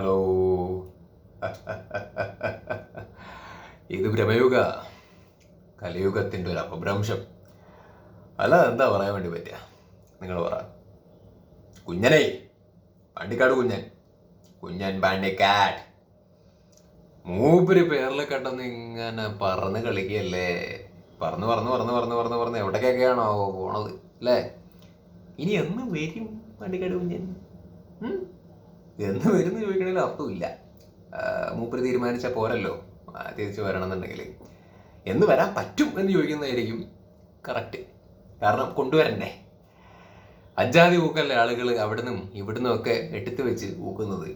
Hello ഇത് ഭ്രമയുഗ. കലിയുഗത്തിന്റെ ഒരു അപഭ്രംശം അല്ല എന്താ പറയാൻ വേണ്ടി പറ്റുക നിങ്ങൾ പറ. കുഞ്ഞനെ. പാണ്ടിക്കാട് കുഞ്ഞൻ. കുഞ്ഞൻ പാണ്ടിക്കാട്. മൂപ്പര് പേരിൽ കണ്ടെന്ന് ഇങ്ങനെ പറന്ന് കളിക്കുകയല്ലേ പറന്ന് പറന്ന് പറന്ന് പറന്ന് പറന്ന് പറന്ന് എവിടേക്കൊക്കെയാണോ പോണത് അല്ലേ? ഇനി എന്ന് വരും പാണ്ടിക്കാട് കുഞ്ഞൻ? എന്ന് വരും എന്ന് ചോദിക്കണതിൽ അർത്ഥമില്ല. മൂപ്പര് തീരുമാനിച്ചാൽ പോരല്ലോ. തിരിച്ചു വരണമെന്നുണ്ടെങ്കിൽ എന്ന് വരാൻ പറ്റും എന്ന് ചോദിക്കുന്നതായിരിക്കും കറക്റ്റ് കാരണം കൊണ്ടുവരണ്ടേ. അജാതി ഊക്കല്ലേ ആളുകൾ അവിടുന്നും ഇവിടുന്നും ഒക്കെ എടുത്തു വെച്ച് ഊക്കുന്നത്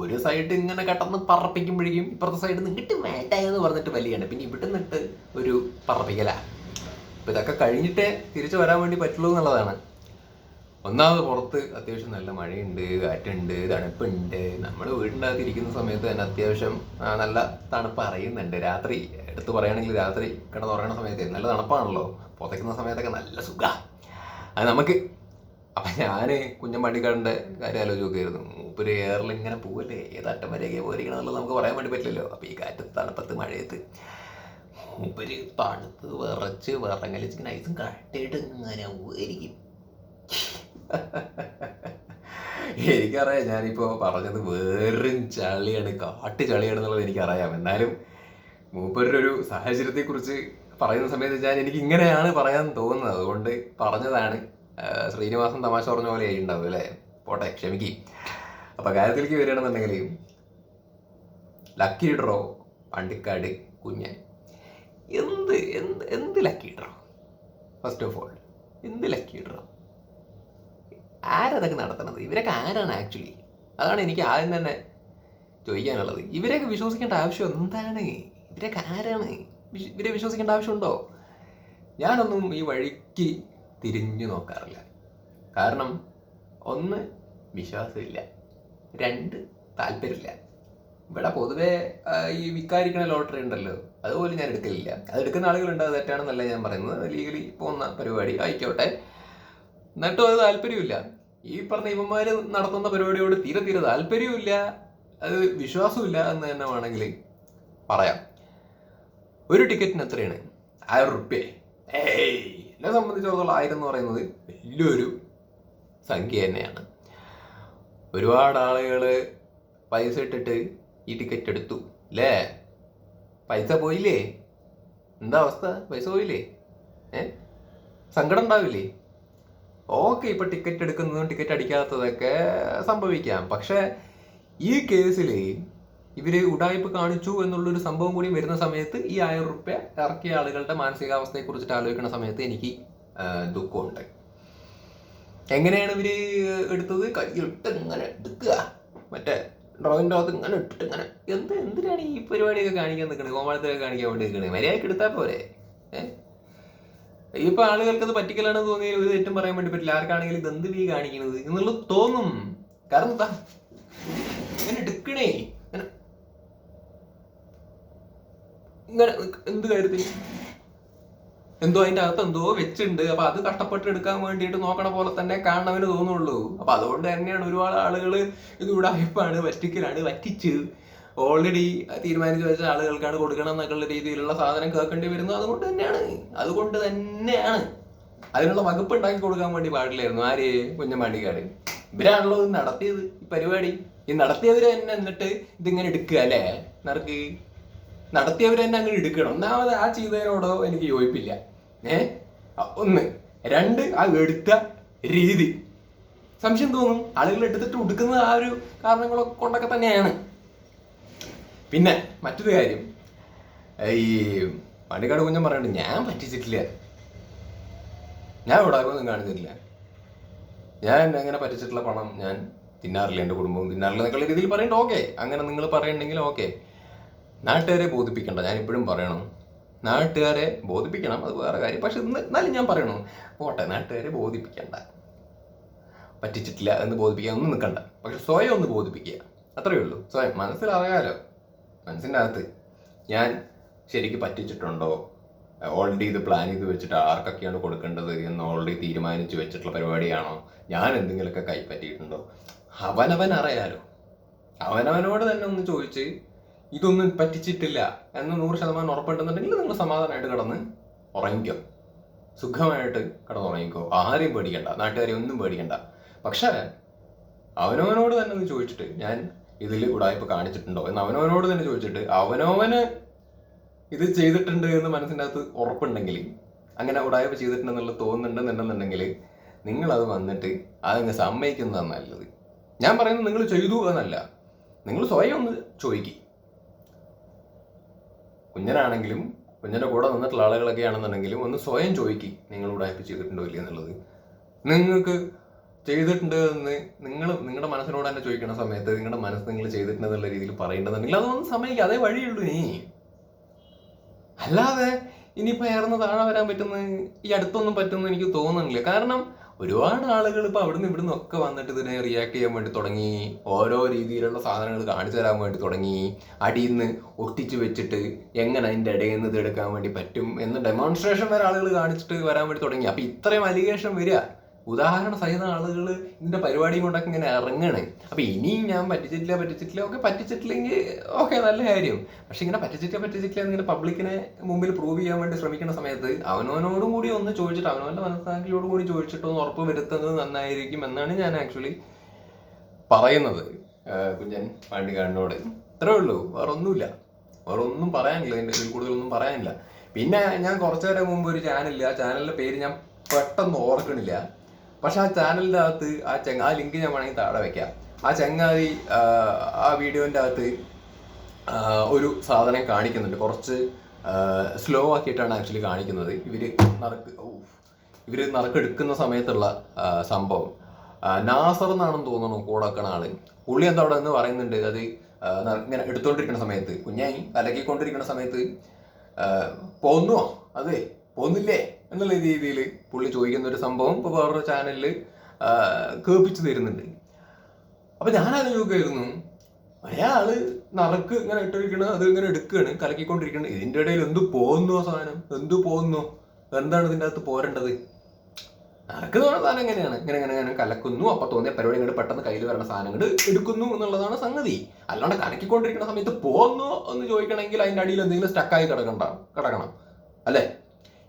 ഒരു സൈഡ് ഇങ്ങനെ കട്ടന്ന് പറപ്പിക്കുമ്പോഴേക്കും ഇപ്പുറത്തെ സൈഡിൽ നിന്ന് ഇങ്ങോട്ട് വേണ്ട എന്ന് പറഞ്ഞിട്ട് വലിയാണ്. പിന്നെ ഇവിടെ നിന്നിട്ട് ഒരു പറപ്പിക്കലാ. അപ്പൊ ഇതൊക്കെ കഴിഞ്ഞിട്ടേ തിരിച്ചു വരാൻ വേണ്ടി പറ്റുള്ളൂ എന്നുള്ളതാണ്. ഒന്നാമത് പുറത്ത് അത്യാവശ്യം നല്ല മഴയുണ്ട് കാറ്റുണ്ട് തണുപ്പുണ്ട്. നമ്മൾ വീടിനകത്ത് ഇരിക്കുന്ന സമയത്ത് തന്നെ അത്യാവശ്യം നല്ല തണുപ്പ് അറിയുന്നുണ്ട്. രാത്രി എടുത്തു പറയുകയാണെങ്കിൽ രാത്രി കിടന്നുറങ്ങുന്ന സമയത്ത് നല്ല തണുപ്പാണല്ലോ. പുതയ്ക്കുന്ന സമയത്തൊക്കെ നല്ല സുഖ. അത് നമുക്ക് അപ്പം ഞാൻ കുഞ്ഞമ്പാണ്ടിക്കാടിന്റെ കാര്യം ആലോചിക്കുമായിരുന്നു മൂപ്പര് എയറിൽ ഇങ്ങനെ പോവല്ലേ ഏതറ്റം വരെയൊക്കെ പോയിരിക്കണം എന്നുള്ളത് നമുക്ക് പറയാൻ വേണ്ടി പറ്റില്ലല്ലോ. അപ്പോൾ ഈ കാറ്റ് തണുപ്പത്ത് മഴയത്ത് മൂപ്പര് തണുത്ത് വിറച്ച് വിറങ്ങലിച്ച് ഇങ്ങനെ ഐസും കട്ടിയിട്ട് ഇങ്ങനെ പോയിരിക്കും എനിക്കറിയാം ഞാനിപ്പോൾ പറഞ്ഞത് വെറും ചളിയാണ് കാട്ടു ചളിയാണ് എന്നുള്ളത് എനിക്കറിയാം. എന്നാലും മൂപ്പരുടെ ഒരു സാഹചര്യത്തെക്കുറിച്ച് പറയുന്ന സമയത്ത് ഞാൻ എനിക്ക് ഇങ്ങനെയാണ് പറയാൻ തോന്നുന്നത്. അതുകൊണ്ട് പറഞ്ഞതാണ്. ശ്രീനിവാസൻ തമാശ പറഞ്ഞ പോലെ ഉണ്ടാവും അല്ലേ? പോട്ടെ ക്ഷമിക്കും. അപ്പൊ കാര്യത്തിലേക്ക് വരികയാണെന്നുണ്ടെങ്കിൽ ലക്കി ഡ്രോ പണ്ടിക്കാട് കുഞ്ഞൻ. എന്ത് എന്ത് എന്ത് lucky draw first of all എന്ത് ലക്കി ഡ്രോ ആരതൊക്കെ നടത്തണത്? ഇവരൊക്കെ ആരാണ് ആക്ച്വലി അതാണ് എനിക്ക് ആദ്യം തന്നെ ചോദിക്കാനുള്ളത്. ഇവരെയൊക്കെ വിശ്വസിക്കേണ്ട ആവശ്യം എന്താണ്? ഇവരൊക്കെ ആരാണ്? ഇവരെ വിശ്വസിക്കേണ്ട ആവശ്യമുണ്ടോ? ഞാനൊന്നും ഈ വഴിക്ക് തിരിഞ്ഞു നോക്കാറില്ല. കാരണം ഒന്ന് വിശ്വാസമില്ല. രണ്ട് താല്പര്യമില്ല. ഇവിടെ പൊതുവെ ഈ വിൽക്കാതിരിക്കണ ലോട്ടറി ഉണ്ടല്ലോ. അതുപോലെ ഞാൻ എടുക്കലില്ല. അത് എടുക്കുന്ന ആളുകളുണ്ട് അത് തെറ്റാണെന്നല്ല ഞാൻ പറയുന്നത്. ലീഗലി പോകുന്ന പരിപാടി ആയിക്കോട്ടെ. എന്നിട്ടും അത് താല്പര്യമില്ല. ഈ പറഞ്ഞ ഇവന്മാര് നടത്തുന്ന പരിപാടിയോട് തീരെ തീരെ താല്പര്യമില്ല അത് വിശ്വാസമില്ല എന്ന് തന്നെ വേണമെങ്കിൽ പറയാം. ഒരു ടിക്കറ്റിന് എത്രയാണ്? ആയിരം റുപ്യ. എന്നെ സംബന്ധിച്ചിടത്തോളം ആയിരം എന്ന് പറയുന്നത് വലിയൊരു സംഖ്യ തന്നെയാണ്. ഒരുപാട് ആളുകൾ പൈസ ഇട്ടിട്ട് ഈ ടിക്കറ്റ് എടുത്തു അല്ലേ? പൈസ പോയില്ലേ? എന്താ അവസ്ഥ? പൈസ പോയില്ലേ? ഏ? സങ്കടം ഉണ്ടാവില്ലേ? ഓക്കെ ഇപ്പൊ ടിക്കറ്റ് എടുക്കുന്നതും ടിക്കറ്റ് അടിക്കാത്തതൊക്കെ സംഭവിക്കാം. പക്ഷെ ഈ കേസിൽ ഇവർ ഉടായ്പ കാണിച്ചു എന്നുള്ളൊരു സംഭവം കൂടി വരുന്ന സമയത്ത് ഈ ആയിരം റുപ്യ ഇറക്കിയ ആളുകളുടെ മാനസികാവസ്ഥയെ കുറിച്ചിട്ട് ആലോചിക്കുന്ന സമയത്ത് എനിക്ക് ദുഃഖമുണ്ട്. എങ്ങനെയാണ് ഇവർ എടുത്തത്? കയ്യിലിട്ട് ഇങ്ങനെ എടുക്കുക. മറ്റേ ഡ്രോയിന്റെ അകത്ത് ഇങ്ങനെ ഇട്ടിട്ട് ഇങ്ങനെ. എന്ത് എന്തിനാണ് ഈ പരിപാടിയൊക്കെ കാണിക്കാൻ നിൽക്കുന്നത് കോമാളത്തിലൊക്കെ കാണിക്കാൻ വേണ്ടി നിൽക്കുന്നത് മര്യാദയ്ക്ക് എടുത്താൽ പോരെ? ഏഹ് ഇപ്പൊ ആളുകൾക്ക് അത് പറ്റിക്കലാണെന്ന് തോന്നിയാൽ ഒരു തെറ്റും പറയാൻ വേണ്ടി പറ്റില്ല. ആർക്കാണെങ്കിലും ഇത് എന്ത് വീ കാണിക്കുന്നത് എന്നുള്ളത് തോന്നും. കാരണം എടുക്കണേ. ഇങ്ങനെ എന്ത് കാര്യത്തിൽ എന്തോ അതിന്റെ അകത്ത് എന്തോ വെച്ചിട്ടുണ്ട്. അപ്പൊ അത് കഷ്ടപ്പെട്ട് എടുക്കാൻ വേണ്ടിയിട്ട് നോക്കണ പോലെ തന്നെ കാണണവന് തോന്നുള്ളൂ. അപ്പൊ അതുകൊണ്ട് തന്നെയാണ് ഒരുപാട് ആളുകൾ ഇത് ഉടായ്പാണ് പറ്റിക്കലാണ് പറ്റിച്ച്. ഓൾറെഡി തീരുമാനിച്ചു വെച്ച ആളുകൾക്കാണ് കൊടുക്കണം എന്നൊക്കെയുള്ള രീതിയിലുള്ള സാധനം കേൾക്കേണ്ടി വരുന്നത് അതുകൊണ്ട് തന്നെയാണ്. അതുകൊണ്ട് തന്നെയാണ്. അതിനുള്ള വകുപ്പ് ഉണ്ടാക്കി കൊടുക്കാൻ വേണ്ടി പാടില്ലായിരുന്നു. ആര്? കുഞ്ഞമ്പാണ്ടിക്കാട് ഇവരാണല്ലോ ഇത് നടത്തിയത് ഈ പരിപാടി. ഈ നടത്തിയവർ തന്നെ എന്നിട്ട് ഇതിങ്ങനെ എടുക്കുക അല്ലേ? നർക്ക് നടത്തിയവർ തന്നെ അങ്ങനെ എടുക്കണം. ഒന്നാമത് ആ ചെയ്തതിനോടോ എനിക്ക് യോജിപ്പില്ല. ഏ? ഒന്ന്. രണ്ട് ആ എടുത്ത രീതി. സംശയം തോന്നും. ആളുകൾ എടുത്തിട്ട് ഉടുക്കുന്നത് ആ ഒരു കാരണങ്ങളൊക്കെ കൊണ്ടൊക്കെ തന്നെയാണ്. പിന്നെ മറ്റൊരു കാര്യം. ഈ പണിക്കാട് കുഞ്ഞൻ പറയുന്നുണ്ട് ഞാൻ പറ്റിച്ചിട്ടില്ല. ഞാൻ ഇവിടെ ഒന്നും കാണിച്ചിട്ടില്ല. ഞാൻ അങ്ങനെ പറ്റിച്ചിട്ടുള്ള പണം ഞാൻ തിന്നാറില്ല എന്റെ കുടുംബവും തിന്നാറില്ല എന്നൊക്കെയുള്ള രീതിയിൽ പറയണ്ട ഓക്കെ. അങ്ങനെ നിങ്ങൾ പറയണ്ടെങ്കിൽ ഓക്കെ. നാട്ടുകാരെ ബോധിപ്പിക്കണ്ട. ഞാൻ ഇപ്പോഴും പറയണം. നാട്ടുകാരെ ബോധിപ്പിക്കണം. അത് വേറെ കാര്യം. പക്ഷെ എന്നാലും ഞാൻ പറയണം. പോട്ടെ നാട്ടുകാരെ ബോധിപ്പിക്കണ്ട. പറ്റിച്ചിട്ടില്ല എന്ന് ബോധിപ്പിക്കാൻ ഒന്നും നിൽക്കണ്ട. പക്ഷെ സ്വയം ഒന്ന് ബോധിപ്പിക്കുക. അത്രയേ ഉള്ളൂ. സ്വയം മനസ്സിലറിയാലോ മനസ്സിന്റെ അകത്ത് ഞാൻ ശരിക്ക് പറ്റിച്ചിട്ടുണ്ടോ? ഓൾറെഡി ഇത് പ്ലാൻ ചെയ്ത് വെച്ചിട്ട് ആർക്കൊക്കെയാണ് കൊടുക്കേണ്ടത് എന്ന് ഓൾറെഡി തീരുമാനിച്ച് വെച്ചിട്ടുള്ള പരിപാടിയാണോ? ഞാൻ എന്തെങ്കിലുമൊക്കെ കൈപ്പറ്റിയിട്ടുണ്ടോ? അവനവൻ അറിയാലോ. അവനവനോട് തന്നെ ഒന്ന് ചോദിച്ച് ഇതൊന്നും പറ്റിച്ചിട്ടില്ല എന്ന് നൂറ് ശതമാനം ഉറപ്പുണ്ടെന്നുണ്ടെങ്കിൽ നിങ്ങൾ സമാധാനമായിട്ട് കിടന്ന് ഉറങ്ങിക്കോ. സുഖമായിട്ട് കിടന്നുറങ്ങിക്കോ ആരെയും പേടിക്കണ്ട. നാട്ടുകാരെ ഒന്നും പേടിക്കണ്ട. പക്ഷേ അവനവനോട് തന്നെ ഒന്ന് ചോദിച്ചിട്ട് ഞാൻ ഇതിൽ ഉടായ്പ കാണിച്ചിട്ടുണ്ടോ? എന്ന് അവനവനോട് തന്നെ ചോദിച്ചിട്ട് അവനവന് ഇത് ചെയ്തിട്ടുണ്ട് എന്ന് മനസ്സിന്റെ അകത്ത് ഉറപ്പുണ്ടെങ്കിൽ അങ്ങനെ ഉടായ്പ ചെയ്തിട്ടുണ്ടെന്നുള്ള തോന്നുന്നുണ്ടെന്നുണ്ടെന്നുണ്ടെങ്കിൽ നിങ്ങളത് വന്നിട്ട് അതങ്ങ് സമ്മതിക്കുന്നതാണ് നല്ലത്. ഞാൻ പറയുന്നത് നിങ്ങൾ ചെയ്തു എന്നല്ല. നിങ്ങൾ സ്വയം ഒന്ന് ചോദിക്കി. കുഞ്ഞനാണെങ്കിലും കുഞ്ഞിന്റെ കൂടെ നിന്നിട്ടുള്ള ആളുകളൊക്കെ ആണെന്നുണ്ടെങ്കിലും ഒന്ന് സ്വയം ചോദിക്കി നിങ്ങൾ ഉടായ്പ ചെയ്തിട്ടുണ്ടോ ഇല്ല എന്നുള്ളത്? നിങ്ങൾക്ക് ചെയ്തിട്ടുണ്ട് എന്ന് നിങ്ങൾ നിങ്ങളുടെ മനസ്സിനോട് തന്നെ ചോദിക്കുന്ന സമയത്ത് നിങ്ങളുടെ മനസ്സ് നിങ്ങൾ ചെയ്തിട്ടുണ്ട് എന്നുള്ള രീതിയിൽ പറയേണ്ടതുണ്ടെങ്കിൽ അതൊന്നും സമയം അതേ വഴിയുള്ളൂ നീ അല്ലാതെ ഇനിയിപ്പോൾ ഏർന്ന് താഴെ വരാൻ പറ്റുന്ന ഈ അടുത്തൊന്നും പറ്റുമെന്ന് എനിക്ക് തോന്നുന്നില്ല. കാരണം ഒരുപാട് ആളുകൾ ഇപ്പോൾ അവിടുന്ന് ഇവിടുന്ന് ഒക്കെ വന്നിട്ട് ഇതിനെ റിയാക്ട് ചെയ്യാൻ വേണ്ടി തുടങ്ങി. ഓരോ രീതിയിലുള്ള സാധനങ്ങൾ കാണിച്ചു തരാൻ വേണ്ടി തുടങ്ങി. അടിയിൽ നിന്ന് ഒട്ടിച്ച് വെച്ചിട്ട് എങ്ങനെ അതിന്റെ ഇടയിൽ നിന്ന് ഇത് എടുക്കാൻ വേണ്ടി പറ്റും എന്ന് ഡെമോൺസ്ട്രേഷൻ വരെ ആളുകൾ കാണിച്ചിട്ട് വരാൻ വേണ്ടി തുടങ്ങി. അപ്പം ഇത്രയും അലിഗേഷൻ വരിക. ഉദാഹരണ സഹിത ആളുകൾ ഇതിന്റെ പരിപാടി കൊണ്ടൊക്കെ ഇങ്ങനെ ഇറങ്ങണേ. അപ്പൊ ഇനിയും ഞാൻ പറ്റിച്ചിട്ടില്ല പറ്റിച്ചിട്ടില്ല ഒക്കെ പറ്റിച്ചിട്ടില്ലെങ്കിൽ ഓക്കെ നല്ല കാര്യം. പക്ഷെ ഇങ്ങനെ പറ്റിച്ചിട്ടില്ല പറ്റിച്ചിട്ടില്ല എന്നിങ്ങനെ പബ്ലിക്കിനെ മുമ്പിൽ പ്രൂവ് ചെയ്യാൻ വേണ്ടി ശ്രമിക്കുന്ന സമയത്ത് അവനവനോടും കൂടി ഒന്ന് ചോദിച്ചിട്ട് അവനവന്റെ മനസ്സാക്ഷിയോടും കൂടി ചോദിച്ചിട്ട് ഒന്ന് ഉറപ്പ് വരുത്തുന്നത് നന്നായിരിക്കും എന്നാണ് ഞാൻ ആക്ച്വലി പറയുന്നത്. കുഞ്ഞൻ പാണ്ടിക്കാടിനോട് ഇത്രേ ഉള്ളൂ. വേറെ ഒന്നുമില്ല വേറെ ഒന്നും പറയാനില്ല. ഇതിന്റെ ഇതിൽ കൂടുതലൊന്നും പറയാനില്ല. പിന്നെ ഞാൻ കുറച്ചു നേരം മുമ്പ് ഒരു ചാനലില്ല ആ ചാനലിന്റെ പേര് ഞാൻ പെട്ടെന്ന് ഓർക്കണില്ല. പക്ഷെ ആ ചാനലിന്റെ അകത്ത് ആ ചെങ്ങ ആ ലിങ്ക് ഞാൻ വേണമെങ്കിൽ താഴെ വെക്കാം. ആ ചങ്ങാതി ആ, വീഡിയോന്റെ അകത്ത് ഒരു സാധനം കാണിക്കുന്നുണ്ട്. കുറച്ച് സ്ലോ ആക്കിയിട്ടാണ് ആക്ച്വലി കാണിക്കുന്നത്. ഇവർ നറുക്ക് ഇവർ നറുക്കെടുക്കുന്ന സമയത്തുള്ള സംഭവം. നാസർ എന്നാണെന്ന് തോന്നുന്നു കൂടക്കണ ആൾ. പുള്ളി എന്താ അവിടെ നിന്ന് പറയുന്നുണ്ട് അത് ഇങ്ങനെ എടുത്തോണ്ടിരിക്കുന്ന സമയത്ത്. കുഞ്ഞായി അലക്കിക്കൊണ്ടിരിക്കുന്ന സമയത്ത് പോന്നുവോ. അതെ പോന്നില്ലേ? എന്നുള്ള രീതിയിൽ പുള്ളി ചോദിക്കുന്ന ഒരു സംഭവം ഇപ്പോൾ വേറൊരു ചാനലിൽ കേൾപ്പിച്ചു തരുന്നുണ്ട്. അപ്പൊ ഞാനത് ചോദിക്കായിരുന്നു. അയാൾ നറുക്ക് ഇങ്ങനെ ഇട്ടിരിക്കണ അത് ഇങ്ങനെ എടുക്കുകയാണ് കലക്കിക്കൊണ്ടിരിക്കണം. ഇതിന്റെ ഇടയിൽ എന്തു പോകുന്നു സാധനം? എന്തു പോകുന്നു? എന്താണ് ഇതിന്റെ അകത്ത് പോരേണ്ടത്? നറുക്ക് എന്ന് പറഞ്ഞ സാധനം എങ്ങനെയാണ്? ഇങ്ങനെ ഇങ്ങനെ ഇങ്ങനെ കലക്കുന്നു. അപ്പൊ തോന്നിയ പരിപാടി ഇങ്ങോട്ട് പെട്ടെന്ന് കയ്യിൽ വരുന്ന സാധനങ്ങൾ എടുക്കുന്നു എന്നുള്ളതാണ് സംഗതി. അല്ലാണ്ട് കലക്കിക്കൊണ്ടിരിക്കുന്ന സമയത്ത് പോകുന്നു എന്ന് ചോദിക്കണമെങ്കിൽ അതിന്റെ അടിയിൽ എന്തെങ്കിലും സ്റ്റക്കായി കിടക്കണ്ട കിടക്കണം. അല്ലേ?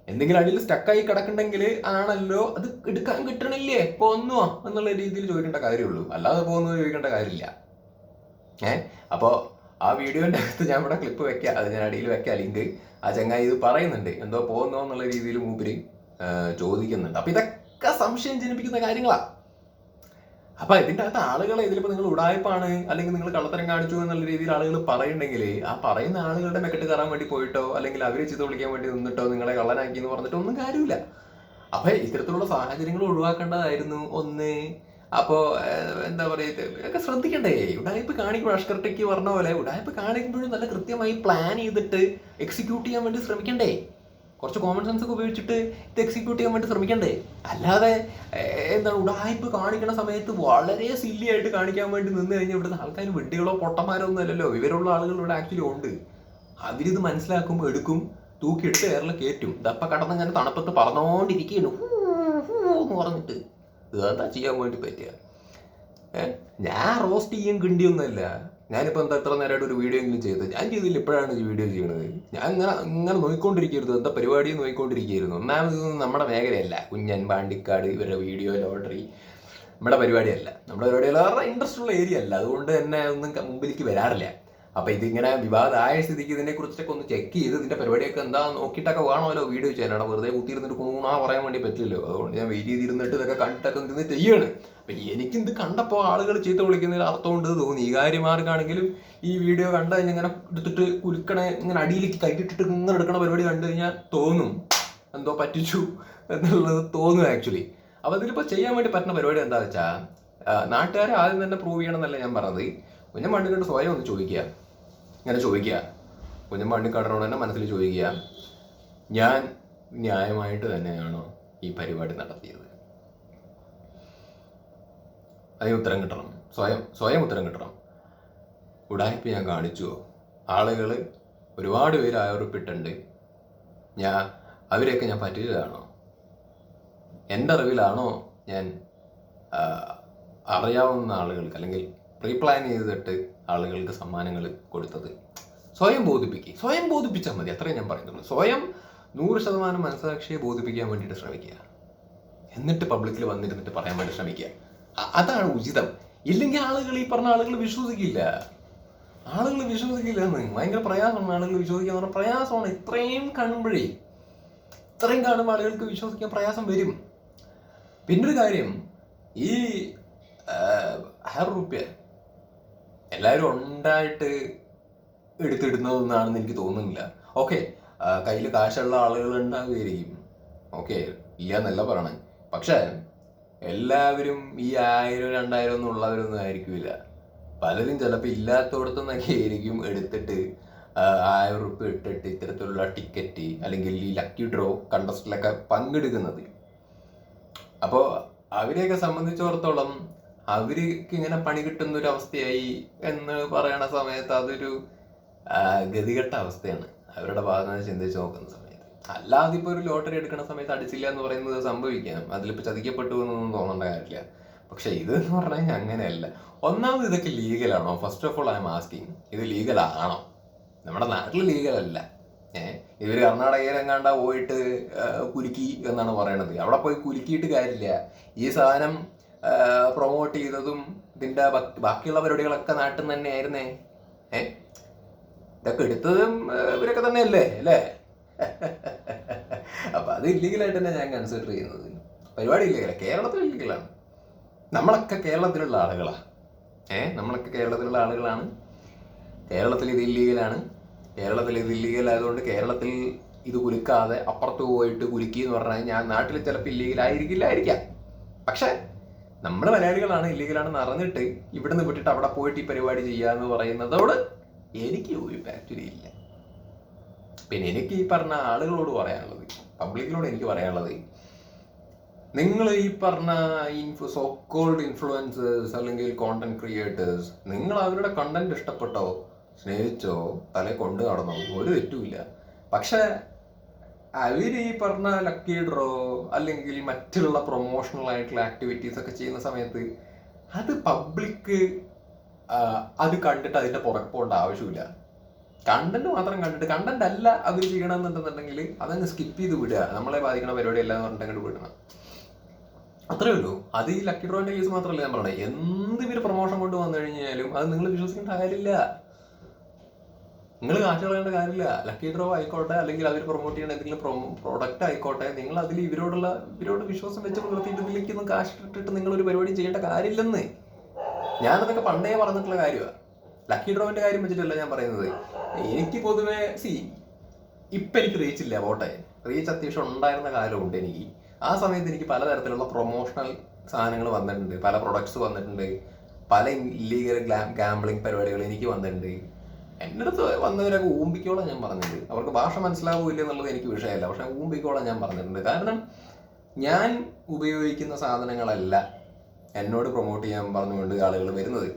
എന്തെങ്കിലും അടിയിൽ സ്റ്റക്കായി കിടക്കണ്ടെങ്കിൽ ആണല്ലോ അത് എടുക്കാൻ കിട്ടണില്ലേ? പോന്നോ എന്നുള്ള രീതിയിൽ ചോദിക്കേണ്ട കാര്യമുള്ളൂ. അല്ലാതെ പോകുന്നത് ചോദിക്കേണ്ട കാര്യമില്ല. ഏ? അപ്പോൾ ആ വീഡിയോന്റെ അകത്ത് ഞാൻ ഇവിടെ ക്ലിപ്പ് വെക്കാം അത് ഞാൻ അടിയിൽ വെക്കാം ലിങ്ക്. ആ ചങ്ങായി ഇത് പറയുന്നുണ്ട്. എന്തോ പോകുന്നോ എന്നുള്ള രീതിയിൽ മൂപ്പര് ചോദിക്കുന്നുണ്ട്. അപ്പൊ ഇതൊക്കെ സംശയം ജനിപ്പിക്കുന്ന കാര്യങ്ങളാ. അപ്പൊ ഇതിന്റെ അകത്ത് ആളുകളെ ഇതിലിപ്പോ നിങ്ങൾ ഉടായ്പാണ് അല്ലെങ്കിൽ നിങ്ങൾ കള്ളത്തരം കാണിച്ചു എന്നുള്ള രീതിയിൽ ആളുകൾ പറയുന്നുണ്ടെങ്കിൽ ആ പറയുന്ന ആളുകളുടെ മെക്കെട്ട് കയറാൻ വേണ്ടി പോയിട്ടോ അല്ലെങ്കിൽ അവരെ ചീത്ത വിളിക്കാൻ വേണ്ടി നിന്നിട്ടോ നിങ്ങളെ കള്ളനാക്കി എന്ന് പറഞ്ഞിട്ട് ഒന്നും കാര്യമില്ല. അപ്പൊ ഇത്തരത്തിലുള്ള സാഹചര്യങ്ങൾ ഒഴിവാക്കേണ്ടതായിരുന്നു ഒന്ന്. അപ്പോ എന്താ പറയുക ഇതൊക്കെ ശ്രദ്ധിക്കണ്ടേ? ഉടായ്പ കാണിക്കുമ്പോൾ അഷ്കർട്ടയ്ക്ക് പറഞ്ഞ പോലെ ഉടായ്പ കാണിക്കുമ്പോഴും നല്ല കൃത്യമായി പ്ലാൻ ചെയ്തിട്ട് എക്സിക്യൂട്ട് ചെയ്യാൻ വേണ്ടി ശ്രമിക്കണ്ടേ? കുറച്ച് കോമൺ സെൻസ് ഒക്കെ ഉപയോഗിച്ചിട്ട് ഇത് എക്സിക്യൂട്ട് ചെയ്യാൻ വേണ്ടി ശ്രമിക്കണ്ടേ? അല്ലാതെ എന്താണ് ഉടായ്പ കാണിക്കുന്ന സമയത്ത് വളരെ സില്ലി ആയിട്ട് കാണിക്കാൻ വേണ്ടി നിന്ന് കഴിഞ്ഞാൽ ഇവിടുത്തെ ആൾക്കാർ വെട്ടികളോ പൊട്ടന്മാരോ ഒന്നും അല്ലല്ലോ. വിവരമുള്ള ആളുകൾ ഇവിടെ ആക്ച്വലി ഉണ്ട്. അവരിത് മനസ്സിലാക്കും എടുക്കും തൂക്കിയിട്ട് കേരള കയറ്റും. ഇതപ്പ കടന്ന് ഞാൻ തണുപ്പത്ത് പറഞ്ഞോണ്ടിരിക്കുന്നു എന്ന് പറഞ്ഞിട്ട്. ഇതെന്താ ചെയ്യാൻ വേണ്ടി പറ്റുക? ഞാൻ റോസ്റ്റ് ചെയ്യും കിണ്ടിയൊന്നുമല്ല. ഞാനിപ്പോൾ എന്താ ഇത്ര നേരമായിട്ട് ഒരു വീഡിയോ എങ്കിലും ചെയ്തത്? ഞാൻ ചെയ്തില്ല. ഇപ്പോഴാണ് ഈ വീഡിയോ ചെയ്യണത്. ഞാൻ ഇങ്ങനെ ഇങ്ങനെ നോക്കിക്കൊണ്ടിരിക്കരുത് എന്താ പരിപാടി നോക്കിക്കൊണ്ടിരിക്കുകയായിരുന്നു ഒന്നാമത് നമ്മുടെ മേഖലയല്ല. കുഞ്ഞൻ പാണ്ടിക്കാട് ഇവരുടെ വീഡിയോ ലോട്ടറി നമ്മുടെ പരിപാടിയല്ല. നമ്മുടെ പരിപാടിയല്ല ഇൻട്രസ്റ്റ് ഉള്ള ഏരിയ അല്ല. അതുകൊണ്ട് തന്നെ ഒന്നും മുമ്പിലേക്ക് വരാറില്ല. അപ്പൊ ഇതിങ്ങനെ വിവാദമായ സ്ഥിതിക്ക് ഇതിനെ കുറിച്ചൊക്കെ ഒന്ന് ചെക്ക് ചെയ്ത് ഇതിന്റെ പരിപാടിയൊക്കെ എന്താ നോക്കിയിട്ടൊക്കെ വേണമല്ലോ വീഡിയോ ചെയ്യാനാണ് വെറുതെ കുത്തിയിരുന്നിട്ട് കൂണാ പറയാൻ വേണ്ടി പറ്റില്ലല്ലോ. അതുകൊണ്ട് ഞാൻ വെയിറ്റ് ചെയ്തിരുന്നിട്ട് ഇതൊക്കെ കണ്ടിട്ടൊക്കെ ഇരുന്ന് ചെയ്യാണ്. അപ്പൊ എനിക്കിത് കണ്ടപ്പോൾ ആളുകൾ ചീത്ത വിളിക്കുന്നതിൽ അർത്ഥമുണ്ട് തോന്നി. ഈ കാര്യമാർക്കാണെങ്കിലും ഈ വീഡിയോ കണ്ടു കഴിഞ്ഞാൽ ഇങ്ങനെ എടുത്തിട്ട് കുലുക്കണ ഇങ്ങനെ അടിയിലേക്ക് കൈയിട്ടിട്ട് ഇങ്ങനെ എടുക്കണ പരിപാടി കണ്ടു കഴിഞ്ഞാൽ തോന്നും. എന്തോ പറ്റിച്ചു എന്നുള്ളത് തോന്നും ആക്ച്വലി അപ്പൊ അതിലിപ്പോ ചെയ്യാൻ വേണ്ടി പറ്റുന്ന പരിപാടി എന്താ വെച്ചാ നാട്ടുകാരെ ആദ്യം തന്നെ പ്രൂവ് ചെയ്യണം എന്നല്ല ഞാൻ പറഞ്ഞത്. കുഞ്ഞൻ പണ്ടിക്കണ്ട് സ്വയം ഒന്ന് ചോദിക്കുക. ഇങ്ങനെ ചോദിക്കുക. കുഞ്ഞൻ പണ്ടിക്കാടനോട് തന്നെ മനസ്സിൽ ചോദിക്കുക. ഞാൻ ന്യായമായിട്ട് തന്നെയാണോ ഈ പരിപാടി നടത്തിയത്? അതിന് ഉത്തരം കിട്ടണം. സ്വയം സ്വയം ഉത്തരം കിട്ടണം. ഉടായ്പ ഞാൻ കാണിച്ചുവോ? ആളുകൾ ഒരുപാട് പേര് ആരോപിട്ടുണ്ട് ഞാൻ അവരെയൊക്കെ ഞാൻ പറ്റിയതാണോ? എന്റെ അറിവിലാണോ ഞാൻ അറിയാവുന്ന ആളുകൾക്ക് അല്ലെങ്കിൽ റീപ്ലാൻ ചെയ്തിട്ട് ആളുകൾക്ക് സമ്മാനങ്ങൾ കൊടുത്തത്. സ്വയം ബോധിപ്പിക്കുക സ്വയം ബോധിപ്പിച്ചാൽ മതി. അത്രയും ഞാൻ പറയുന്നുള്ളൂ. സ്വയം നൂറ് ശതമാനം മനസ്സാക്ഷിയെ ബോധിപ്പിക്കാൻ വേണ്ടിയിട്ട് ശ്രമിക്കുക. എന്നിട്ട് പബ്ലിക്കിൽ വന്നിരുന്നിട്ട് പറയാൻ വേണ്ടി ശ്രമിക്കുക. അതാണ് ഉചിതം. ഇല്ലെങ്കിൽ ആളുകൾ ഈ പറഞ്ഞ ആളുകൾ വിശ്വസിക്കില്ല. ആളുകൾ വിശ്വസിക്കില്ല എന്ന്. ഭയങ്കര പ്രയാസമാണ് ആളുകൾ വിശ്വസിക്കാൻ പറഞ്ഞാൽ പ്രയാസമാണ്. ഇത്രയും കാണുമ്പോഴേ ഇത്രയും കാണുമ്പോൾ ആളുകൾക്ക് വിശ്വസിക്കാൻ പ്രയാസം വരും. പിന്നൊരു കാര്യം. ഈ ഹയർ റുപ്യ എല്ലാവരും ഉണ്ടായിട്ട് എടുത്തിടുന്നതെന്നാണെന്ന് എനിക്ക് തോന്നുന്നില്ല. ഓക്കെ കയ്യിൽ കാശുള്ള ആളുകൾ ഉണ്ടാവുകയായിരിക്കും. ഓക്കെ ഇല്ല എന്നല്ല പറയണേ പക്ഷേ എല്ലാവരും ഈ ആയിരം രണ്ടായിരം ഒന്നും ഉള്ളവരൊന്നും ആയിരിക്കില്ല. പലരും ചിലപ്പോൾ ഇല്ലാത്തടത്തുനിന്നൊക്കെ ആയിരിക്കും എടുത്തിട്ട് ആയിരം റുപ്യ ഇട്ടിട്ട് ഇത്തരത്തിലുള്ള ടിക്കറ്റ് അല്ലെങ്കിൽ ഈ ലക്കി ഡ്രോ കണ്ടസ്റ്റിലൊക്കെ പങ്കെടുക്കുന്നത്. അപ്പോൾ അവരെയൊക്കെ സംബന്ധിച്ചിടത്തോളം അവർക്ക് ഇങ്ങനെ പണി കിട്ടുന്ന ഒരു അവസ്ഥയായി എന്ന് പറയണ സമയത്ത് അതൊരു ഗതികെട്ട അവസ്ഥയാണ്. അവരുടെ ഭാഗത്ത് നിന്ന് ചിന്തിച്ച് നോക്കുന്ന സമയത്ത്. അല്ലാതെ ഇപ്പോൾ ഒരു ലോട്ടറി എടുക്കുന്ന സമയത്ത് അടിച്ചില്ല എന്ന് പറയുന്നത് സംഭവിക്കാം. അതിലിപ്പോൾ ചതിക്കപ്പെട്ടു എന്നൊന്നും തോന്നേണ്ട കാര്യമില്ല. പക്ഷെ ഇത് എന്ന് പറഞ്ഞാൽ അങ്ങനെയല്ല. ഒന്നാമത് ഇതൊക്കെ ലീഗലാണോ? First of all I'm asking ഇത് ലീഗലാണോ? നമ്മുടെ നാട്ടിൽ ലീഗലല്ല. ഏഹ് ഇവർ കർണാടകയിൽ എങ്ങാണ്ട പോയിട്ട് കുലുക്കി എന്നാണ് പറയണത്. അവിടെ പോയി കുലുക്കിയിട്ട് കാര്യമില്ല. ഈ സാധനം പ്രൊമോട്ട് ചെയ്തതും ഇതിന്റെ ബാക്കിയുള്ള പരിപാടികളൊക്കെ നാട്ടിൽ നിന്ന് തന്നെയായിരുന്നേ. ഏ? ഇതൊക്കെ എടുത്തതും ഇവരൊക്കെ തന്നെയല്ലേ അല്ലേ? അപ്പൊ അത് ഇല്ലീഗലായിട്ട് തന്നെ ഞാൻ കൺസിഡർ ചെയ്യുന്നത്. പരിപാടി ഇല്ലീഗല കേരളത്തിൽ ഇല്ലീഗലാണ് നമ്മളൊക്കെ കേരളത്തിലുള്ള ആളുകളാ. ഏ? നമ്മളൊക്കെ കേരളത്തിലുള്ള ആളുകളാണ്. കേരളത്തിൽ ഇത് ഇല്ലീഗലാണ് കേരളത്തിൽ ഇത് ഇല്ലീഗൽ ആയതുകൊണ്ട് കേരളത്തിൽ ഇത് കുലുക്കാതെ അപ്പുറത്ത് പോയിട്ട് കുലുക്കി എന്ന് പറഞ്ഞാൽ ഞാൻ നാട്ടിൽ ചിലപ്പോൾ ഇല്ലീഗൽ ആയിരിക്കില്ലായിരിക്കാം. പക്ഷേ നമ്മൾ മലയാളികളാണ് ഇല്ലീഗലാണെന്ന് അറിഞ്ഞിട്ട് ഇവിടുന്ന് വിട്ടിട്ട് അവിടെ പോയിട്ട് ഈ പരിപാടി ചെയ്യാന്ന് പറയുന്നതോട് എനിക്ക് ഒരു ആക്ച്വലി ഇല്ല. പിന്നെ എനിക്ക് ഈ പറഞ്ഞ ആളുകളോട് പറയാനുള്ളത് പബ്ലിക്കിനോട് എനിക്ക് പറയാനുള്ളത് നിങ്ങൾ ഈ പറഞ്ഞ ഇൻഫു സോ കോൾഡ് ഇൻഫ്ലുവൻസേഴ്സ് അല്ലെങ്കിൽ കോണ്ടന്റ് ക്രിയേറ്റേഴ്സ് നിങ്ങൾ അവരുടെ കണ്ടന്റ് ഇഷ്ടപ്പെട്ടോ സ്നേഹിച്ചോ തലേ കൊണ്ടു നടന്നോ ഒരു തെറ്റുമില്ല പക്ഷെ അവർ ഈ പറഞ്ഞ ലക്കി ഡ്രോ അല്ലെങ്കിൽ മറ്റുള്ള പ്രൊമോഷണൽ ആയിട്ടുള്ള ആക്ടിവിറ്റീസ് ഒക്കെ ചെയ്യുന്ന സമയത്ത് അത് പബ്ലിക് അത് കണ്ടിട്ട് അതിന്റെ പുറകെ പോകേണ്ട ആവശ്യമില്ല. കണ്ടന്റ് മാത്രം കണ്ടിട്ട് കണ്ടന്റ് അല്ല അത് ചെയ്യണമെന്നുണ്ടെന്നുണ്ടെങ്കിൽ അതങ്ങ് സ്കിപ്പ് ചെയ്ത് വിടുക. നമ്മളെ ബാധിക്കണ പരിപാടി അല്ല എന്ന് പറഞ്ഞിട്ട് അങ്ങോട്ട് വിടണം. അത്രേ ഉള്ളൂ. അത് ഈ ലക്കി ഡ്രോന്റെ കേസ് മാത്രമല്ല ഞാൻ പറഞ്ഞത് എന്ത് ഇവർ പ്രൊമോഷൻ കൊണ്ട് വന്നു കഴിഞ്ഞാലും അത് നിങ്ങൾ വിശ്വസിക്കേണ്ട കാര്യമില്ല. നിങ്ങൾ കാശ് കളയേണ്ട കാര്യമില്ല. ലക്കി ഡ്രോ ആയിക്കോട്ടെ അല്ലെങ്കിൽ അവർ പ്രൊമോട്ട് ചെയ്യുന്ന എന്തെങ്കിലും പ്രോഡക്റ്റ് ആയിക്കോട്ടെ നിങ്ങൾ അതിൽ ഇവരോടുള്ള ഇവരോട് വിശ്വാസം വെച്ച് പുലർത്തിയിട്ട് ഇതിലേക്ക് ഒന്നും കാശ് ഇട്ടിട്ട് നിങ്ങൾ ഒരു പരിപാടി ചെയ്യേണ്ട കാര്യമില്ലെന്ന്. ഞാനതൊക്കെ പണ്ടേ പറഞ്ഞിട്ടുള്ള കാര്യമാണ് ലക്കി ഡ്രോവിന്റെ കാര്യം വെച്ചിട്ടല്ല ഞാൻ പറയുന്നത്. എനിക്ക് പൊതുവേ സി ഇപ്പൊ എനിക്ക് റീച്ച് ഇല്ല പോട്ടെ. റീച്ച് അത്യാവശ്യം ഉണ്ടായിരുന്ന കാലമുണ്ട് എനിക്ക്. ആ സമയത്ത് എനിക്ക് പലതരത്തിലുള്ള പ്രൊമോഷണൽ സാധനങ്ങൾ വന്നിട്ടുണ്ട്. പല പ്രൊഡക്ട്സ് വന്നിട്ടുണ്ട്. പല ഇല്ലീഗൽ ഗാംബ്ലിംഗ് പരിപാടികൾ എനിക്ക് വന്നിട്ടുണ്ട്. എന്റെ അടുത്ത് വന്നവരൊക്കെ ഊമ്പിക്കോളാം ഞാൻ പറഞ്ഞിട്ടുണ്ട്. അവർക്ക് ഭാഷ മനസ്സിലാവില്ല എന്നുള്ളത് എനിക്ക് വിഷയമല്ല. പക്ഷെ ഊമ്പിക്കോളാം ഞാൻ പറഞ്ഞിട്ടുണ്ട്. കാരണം ഞാൻ ഉപയോഗിക്കുന്ന സാധനങ്ങളല്ല എന്നോട് പ്രൊമോട്ട് ചെയ്യാൻ പറഞ്ഞുകൊണ്ട് ആളുകൾ വരുന്നത്.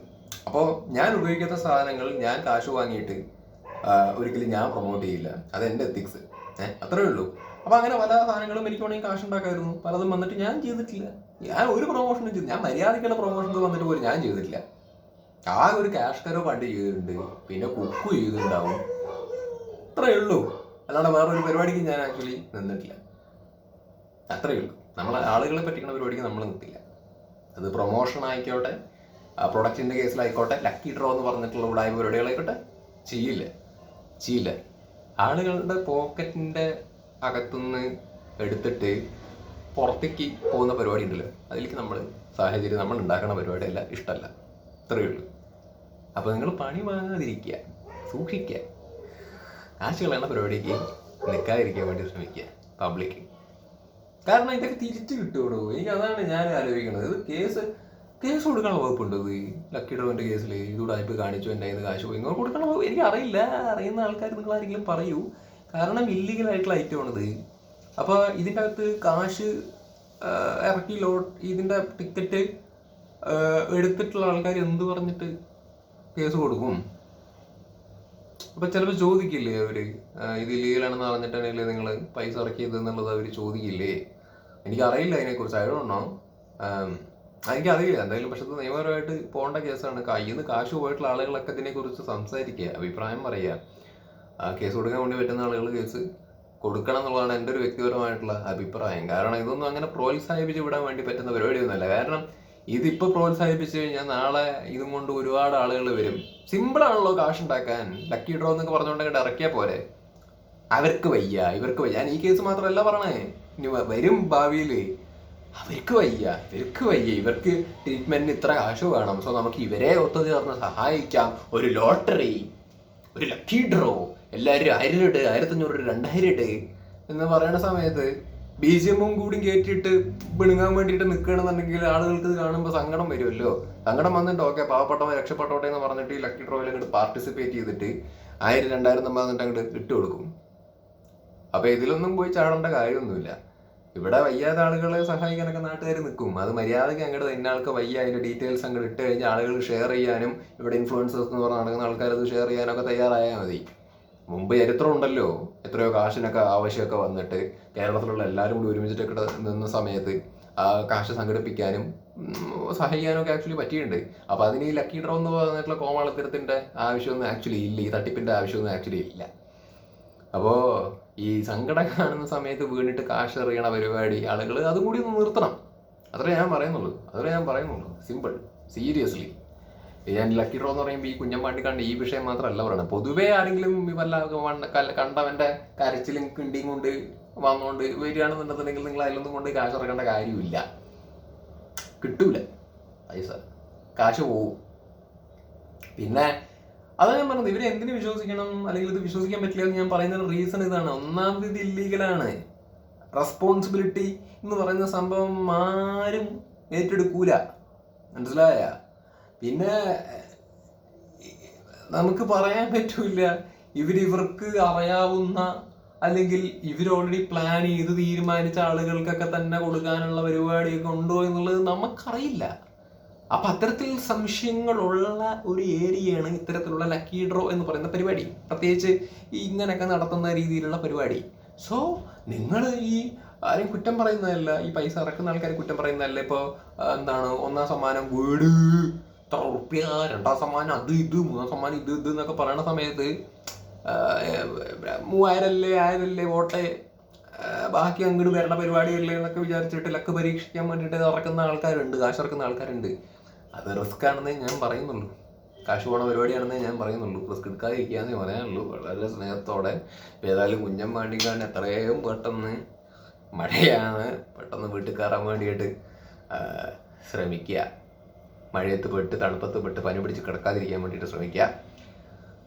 അപ്പോൾ ഞാൻ ഉപയോഗിക്കാത്ത സാധനങ്ങൾ ഞാൻ കാശ് വാങ്ങിയിട്ട് ഒരിക്കലും ഞാൻ പ്രൊമോട്ട് ചെയ്യില്ല. അത് എന്റെ എത്തിക്സ് ഏഹ് അത്രേ ഉള്ളൂ. അപ്പൊ അങ്ങനെ പല സാധനങ്ങളും എനിക്ക് വേണമെങ്കിൽ കാശ് ഉണ്ടാക്കായിരുന്നു. പലതും വന്നിട്ട് ഞാൻ ചെയ്തിട്ടില്ല. ഞാൻ ഒരു പ്രൊമോഷനും ചെയ്തു ഞാൻ മര്യാദയ്ക്കുള്ള പ്രൊമോഷൻസ് വന്നിട്ട് പോലും ഞാൻ ചെയ്തിട്ടില്ല. ആ ഒരു ക്യാഷ് കരോ പണ്ട് ചെയ്തിട്ടുണ്ട്. പിന്നെ കുക്ക് ചെയ്തിട്ടുണ്ടാവും. അത്രേ ഉള്ളൂ. അല്ലാണ്ട് ഒരു പരിപാടിക്ക് ഞാൻ ആക്ച്വലി നിന്നിട്ടില്ല. അത്രേ ഉള്ളൂ. നമ്മൾ ആളുകളെ പറ്റിക്കുന്ന പരിപാടിക്ക് നമ്മൾ നിൽക്കില്ല അത് പ്രൊമോഷൻ ആയിക്കോട്ടെ ആ പ്രൊഡക്റ്റിന്റെ കേസിലായിക്കോട്ടെ ലക്കി ഡ്രോ എന്ന് പറഞ്ഞിട്ടുള്ള ഉടായ്മ പരിപാടികളായിക്കോട്ടെ ചെയ്യില്ല. ചെയ്യില്ല. ആളുകളുടെ പോക്കറ്റിന്റെ അകത്തുനിന്ന് എടുത്തിട്ട് പുറത്തേക്ക് പോകുന്ന പരിപാടി ഉണ്ടല്ലോ. അതിലേക്ക് നമ്മൾ സാഹചര്യം നമ്മൾ ഉണ്ടാക്കുന്ന പരിപാടിയല്ല ഇഷ്ടമല്ല ഇത്രയേ ഉള്ളൂ. അപ്പോൾ നിങ്ങൾ പണി വാങ്ങാതിരിക്കുക സൂക്ഷിക്കുക. കാശ് കളയണ പരിപാടിക്ക് നിൽക്കാതിരിക്കാൻ വേണ്ടി ശ്രമിക്കുക പബ്ലിക് കാരണം ഇതൊക്കെ തിരിച്ചു കിട്ടുള്ളൂ എനിക്ക് അതാണ് ഞാൻ ആലോചിക്കുന്നത്. ഇത് കേസ് കേസ് കൊടുക്കാനുള്ള വകുപ്പുണ്ട് ഇത്? ലക്കി ഡ്രോവിന്റെ കേസിൽ ഇതുടായ്പ കാണിച്ചു എന്റെ കയ്യിൽ കാശ് പോയി. ഇങ്ങനെ കൊടുക്കണ വകുപ്പ് എനിക്ക് അറിയില്ല അറിയുന്ന ആൾക്കാർ നിങ്ങൾ ആരെങ്കിലും പറയൂ. കാരണം ഇല്ലീഗൽ ആയിട്ടുള്ള ഐറ്റം ആണിത്. അപ്പോൾ ഇതിന്റെ അകത്ത് കാശ് ഇറക്കി ലോഡ് ഇതിന്റെ ടിക്കറ്റ് എടുത്തിട്ടുള്ള ആൾക്കാർ എന്ത് പറഞ്ഞിട്ട് കേസ് കൊടുക്കും? അപ്പൊ ചിലപ്പോൾ ചോദിക്കില്ലേ അവർ? ഇത് ഇല്ലീഗലാണെന്ന് പറഞ്ഞിട്ടുണ്ടെങ്കിൽ നിങ്ങൾ പൈസ ഇറക്കിയത് എന്നുള്ളത് അവർ ചോദിക്കില്ലേ? എനിക്കറിയില്ല അതിനെക്കുറിച്ച്. എനിക്ക് എനിക്കറിയില്ല. എന്തായാലും പക്ഷെ നിയമപരമായിട്ട് പോകേണ്ട കേസാണ്. കയ്യിൽ നിന്ന് കാശ് പോയിട്ടുള്ള ആളുകളൊക്കെ ഇതിനെക്കുറിച്ച് സംസാരിക്കുക അഭിപ്രായം പറയുക. കേസ് കൊടുക്കാൻ വേണ്ടി പറ്റുന്ന ആളുകൾ കേസ് കൊടുക്കണം എന്നുള്ളതാണ് എന്റെ ഒരു വ്യക്തിപരമായിട്ടുള്ള അഭിപ്രായം. കാരണം ഇതൊന്നും അങ്ങനെ പ്രോത്സാഹിപ്പിച്ച് വിടാൻ വേണ്ടി പറ്റുന്ന പരിപാടിയൊന്നുമല്ല. കാരണം ഇതിപ്പോ പ്രോത്സാഹിപ്പിച്ചു കഴിഞ്ഞാൽ നാളെ ഇതും കൊണ്ട് ഒരുപാട് ആളുകൾ വരും. സിമ്പിൾ ആണല്ലോ കാശ് ഉണ്ടാക്കാൻ. ലക്കി ഡ്രോ എന്നൊക്കെ പറഞ്ഞുകൊണ്ടെങ്കിൽ ഇറക്കിയാൽ പോരെ. അവർക്ക് വയ്യ ഇവർക്ക് വയ്യ. ഞാൻ ഈ കേസ് മാത്രമല്ല പറഞ്ഞേ ഇനി വരും ഭാവിയിൽ അവർക്ക് വയ്യ ഇവർക്ക് വയ്യ. ഇവർക്ക് ട്രീറ്റ്മെന്റിന് ഇത്ര കാശ് വേണം. സോ നമുക്ക് ഇവരെ ഒത്തുചേർന്ന് സഹായിക്കാം. ഒരു ലോട്ടറി ഒരു ലക്കി ഡ്രോ എല്ലാവരും ആയിരം ഇട്ട് ആയിരത്തഞ്ഞൂറ് ഇട്ട് രണ്ടായിരം ഇട്ട് എന്ന് പറയുന്ന സമയത്ത് ബി ജി എമ്മും കൂടി കയറ്റിയിട്ട് പിണുങ്ങാൻ വേണ്ടിയിട്ട് നിൽക്കുകയാണെന്നുണ്ടെങ്കിൽ ആളുകൾക്ക് കാണുമ്പോൾ സങ്കടം വരുമല്ലോ. സങ്കടം വന്നിട്ട് ഓക്കെ പാവപ്പെട്ടവൻ രക്ഷപ്പെട്ടോട്ടെ എന്ന് പറഞ്ഞിട്ട് ഈ ലക്കി ട്രോയിൽ അങ്ങോട്ട് പാർട്ടിസിപ്പേറ്റ് ചെയ്തിട്ട് ആയിരം രണ്ടായിരം നമ്മൾ എന്നിട്ട് അങ്ങോട്ട് ഇട്ട് കൊടുക്കും. അപ്പോൾ ഇതിലൊന്നും പോയി ചാടേണ്ട കാര്യമൊന്നുമില്ല. ഇവിടെ വയ്യാത്ത ആളുകളെ സഹായിക്കാനൊക്കെ നാട്ടുകാർ നിൽക്കും. അത് മര്യാദയ്ക്ക് അങ്ങോട്ട് ഇന്ന ആൾക്ക് വയ്യ അതിന്റെ ഡീറ്റെയിൽസ് അങ്ങോട്ട് ഇട്ട് കഴിഞ്ഞാൽ ആളുകൾ ഷെയർ ചെയ്യാനും ഇവിടെ ഇൻഫ്ലുവൻസേഴ്സ് എന്ന് പറഞ്ഞ് നടക്കുന്ന ആൾക്കാർ അത് ഷെയർ ചെയ്യാനൊക്കെ തയ്യാറായാൽ മതി. മുമ്പ് ചരിത്രം ഉണ്ടല്ലോ എത്രയോ കാശിനൊക്കെ ആവശ്യമൊക്കെ വന്നിട്ട് കേരളത്തിലുള്ള എല്ലാവരും കൂടി ഒരുമിച്ചിട്ടൊക്കെ നിന്ന സമയത്ത് ആ കാശ് സംഘടിപ്പിക്കാനും സഹായിക്കാനും ഒക്കെ ആക്ച്വലി പറ്റിയിട്ടുണ്ട്. അപ്പൊ അതിന് ഈ ലക്കി ഡ്രോ എന്ന് പറഞ്ഞിട്ടുള്ള കോമാളിത്തരത്തിന്റെ ആവശ്യമൊന്നും ആക്ച്വലി ഇല്ല. ഈ തട്ടിപ്പിന്റെ ആവശ്യമൊന്നും ആക്ച്വലി ഇല്ല. അപ്പോ ഈ സങ്കടം കാണുന്ന സമയത്ത് വീണിട്ട് കാശ് എറിയണ പരിപാടി ആളുകൾ അതും കൂടി ഒന്ന് നിർത്തണം. അത്രേ ഞാൻ പറയുന്നുള്ളൂ. അത്രേ ഞാൻ പറയുന്നുള്ളൂ. സിമ്പിൾ സീരിയസ്ലി ഞാൻ ലക്കി ഡ്രോ എന്ന് പറയുമ്പോൾ ഈ കുഞ്ഞമ്പാണ്ടി കണ്ട ഈ വിഷയം മാത്രമല്ല പറയണത് പൊതുവേ ആരെങ്കിലും ഈ വല്ല കണ്ടവന്റെ കരച്ചിലും കിണ്ടിയും കൊണ്ട് വന്നുകൊണ്ട് വരികയാണെന്നുണ്ടെന്നുണ്ടെങ്കിൽ നിങ്ങൾ അതിലൊന്നും കൊണ്ട് കാശ് ഇറക്കേണ്ട കാര്യമില്ല. കിട്ടൂല. പൈസ കാശ് പോവും. പിന്നെ അതാ ഞാൻ പറഞ്ഞത് ഇവരെ എന്തിനു വിശ്വസിക്കണം? അല്ലെങ്കിൽ ഇത് വിശ്വസിക്കാൻ പറ്റില്ല എന്ന് ഞാൻ പറയുന്ന റീസൺ ഇതാണ്. ഒന്നാമത് ഇത് ഇല്ലീഗലാണ് റെസ്പോൺസിബിലിറ്റി എന്ന് പറയുന്ന സംഭവം ആരും ഏറ്റെടുക്കൂല. മനസ്സിലായ? പിന്നെ നമുക്ക് പറയാൻ പറ്റൂല ഇവർ ഇവർക്ക് അറിയാവുന്ന അല്ലെങ്കിൽ ഇവർ ഓൾറെഡി പ്ലാൻ ചെയ്ത് തീരുമാനിച്ച ആളുകൾക്കൊക്കെ തന്നെ കൊടുക്കാനുള്ള പരിപാടിയൊക്കെ ഉണ്ടോ എന്നുള്ളത് നമുക്കറിയില്ല. അപ്പൊ അത്തരത്തിൽ സംശയങ്ങളുള്ള ഒരു ഏരിയയാണ് ഇത്തരത്തിലുള്ള ലക്കി ഡ്രോ എന്ന് പറയുന്ന പരിപാടി. പ്രത്യേകിച്ച് ഇങ്ങനെയൊക്കെ നടത്തുന്ന രീതിയിലുള്ള പരിപാടി. സോ നിങ്ങൾ ഈ ആരും കുറ്റം പറയുന്നതല്ല. ഈ പൈസ ഇറക്കുന്ന ആൾക്കാർ കുറ്റം പറയുന്നതല്ല. ഇപ്പോൾ എന്താണ്? ഒന്നാം സമ്മാനം വീട്. ഇത്ര ഉറപ്പിയ രണ്ടാം സമ്മാനം അത് ഇത് മൂന്നാം സമ്മാനം ഇത് ഇത് എന്നൊക്കെ പറയുന്ന സമയത്ത് മൂവായിരല്ലേ ആയിരല്ലേ വോട്ടെ? ബാക്കി അങ്ങോട്ട് വരണ പരിപാടിയല്ലേ എന്നൊക്കെ വിചാരിച്ചിട്ട് ലക്ക് പരീക്ഷിക്കാൻ വേണ്ടിയിട്ട് ഇറക്കുന്ന ആൾക്കാരുണ്ട് കാശ് ഇറക്കുന്ന ആൾക്കാരുണ്ട്. അത് റിസ്ക് ആണെന്നേ ഞാൻ പറയുന്നുള്ളൂ. കാശ് പോണ പരിപാടിയാണെന്നേ ഞാൻ പറയുന്നുള്ളൂ. റിസ്ക് എടുക്കാതിരിക്കാന്നേ പറയാനുള്ളൂ. വളരെ സ്നേഹത്തോടെ ഏതായാലും കുഞ്ഞൻ പാണ്ടിക്കാരൻ എത്രയും പെട്ടെന്ന് മഴയാണ്. പെട്ടെന്ന് വീട്ടിൽ കയറാൻ വേണ്ടിയിട്ട് ശ്രമിക്കുക. മഴയത്ത് പെട്ട് തണുപ്പത്ത് പെട്ട് പനി പിടിച്ച് കിടക്കാതിരിക്കാൻ വേണ്ടിയിട്ട് ശ്രമിക്കുക.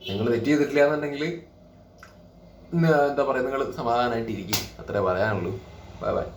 നിങ്ങൾ തെറ്റ് ചെയ്തിട്ടില്ല എന്നുണ്ടെങ്കിൽ എന്താ പറയുക നിങ്ങൾ സമാധാനമായിട്ടിരിക്കും. അത്രേ പറയാനുള്ളൂ. Bye bye